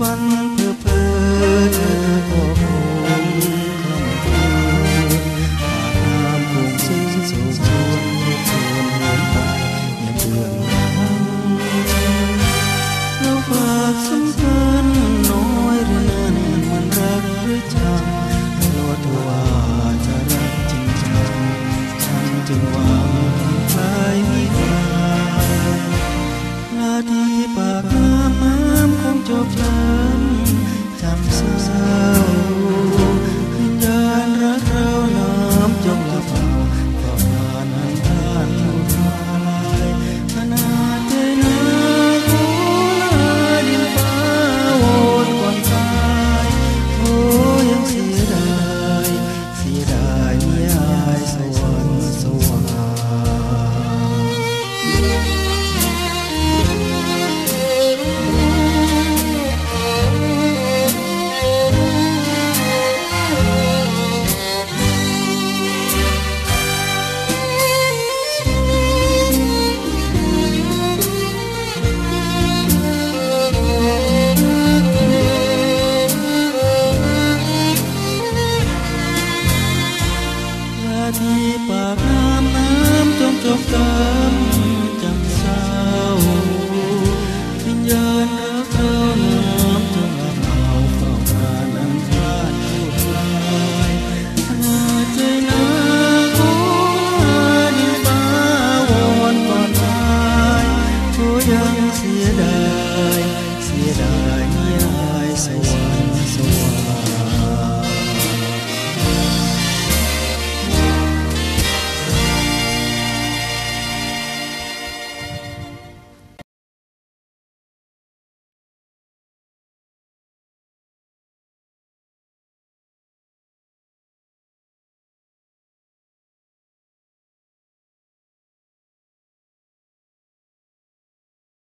วันเพื่อเพื่อเธอก็คงคำพูดหากน้ำคงสิ้นสูญชวนชวนหวนไปอย่เบื่อหลังเราฝากสัมพันธ์น้อยเรื่อนมันรักหรือจำให้รอเธอว่าจะรักจริงจังฉันจึงหวังใจมีคร ปากน้ำน้ำจงจบตามใจ